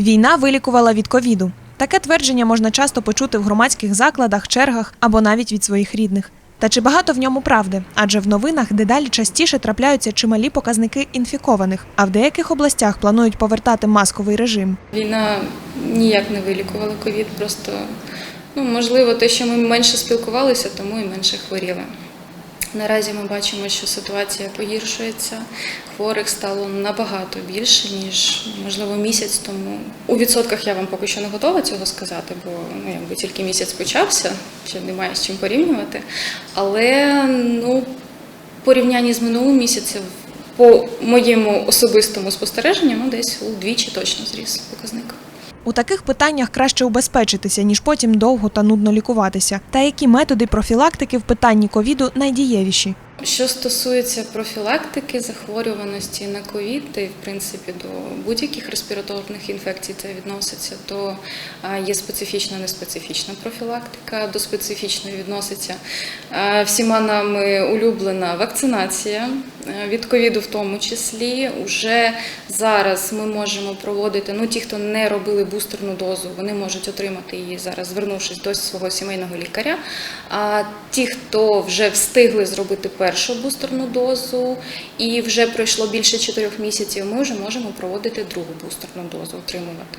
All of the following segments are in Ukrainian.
Війна вилікувала від ковіду. Таке твердження можна часто почути в громадських закладах, чергах або навіть від своїх рідних. Та чи багато в ньому правди? Адже в новинах дедалі частіше трапляються чималі показники інфікованих, а в деяких областях планують повертати масковий режим. Війна ніяк не вилікувала ковід, просто ну, можливо, те, що ми менше спілкувалися, тому і менше хворіли. Наразі ми бачимо, що ситуація погіршується, хворих стало набагато більше, ніж можливо місяць тому. У відсотках я вам поки що не готова цього сказати, бо ну, якби тільки місяць почався, ще немає з чим порівнювати. Але ну, порівнянні з минулим місяцем, по моєму особистому спостереженню, ну десь удвічі точно зріс показник. У таких питаннях краще убезпечитися, ніж потім довго та нудно лікуватися. Та які методи профілактики в питанні ковіду найдієвіші? Що стосується профілактики захворюваності на ковід, й в принципі до будь-яких респіраторних інфекцій це відноситься, то є специфічна, неспецифічна профілактика. До специфічної відноситься всіма нами улюблена вакцинація від ковіду, в тому числі. Уже зараз ми можемо проводити. Ну, ті, хто не робили бустерну дозу, вони можуть отримати її зараз, звернувшись до свого сімейного лікаря. А ті, хто вже встигли зробити першу бустерну дозу і вже пройшло більше 4 місяців, ми вже можемо проводити другу бустерну дозу, отримувати.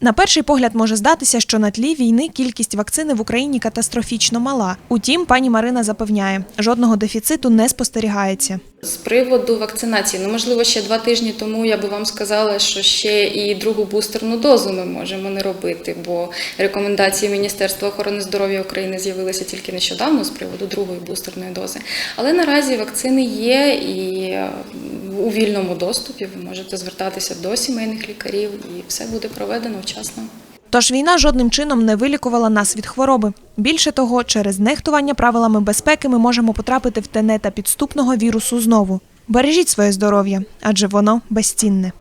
На перший погляд може здатися, що на тлі війни кількість вакцини в Україні катастрофічно мала. Утім, пані Марина запевняє, жодного дефіциту не спостерігається. З приводу вакцинації, ну можливо, ще два тижні тому я би вам сказала, що ще і другу бустерну дозу ми можемо не робити, бо рекомендації Міністерства охорони здоров'я України з'явилися тільки нещодавно з приводу другої бустерної дози. Але наразі вакцини є і у вільному доступі ви можете звертатися до сімейних лікарів, і все буде проведено вчасно. Тож війна жодним чином не вилікувала нас від хвороби. Більше того, через нехтування правилами безпеки ми можемо потрапити в тенета підступного вірусу знову. Бережіть своє здоров'я, адже воно безцінне.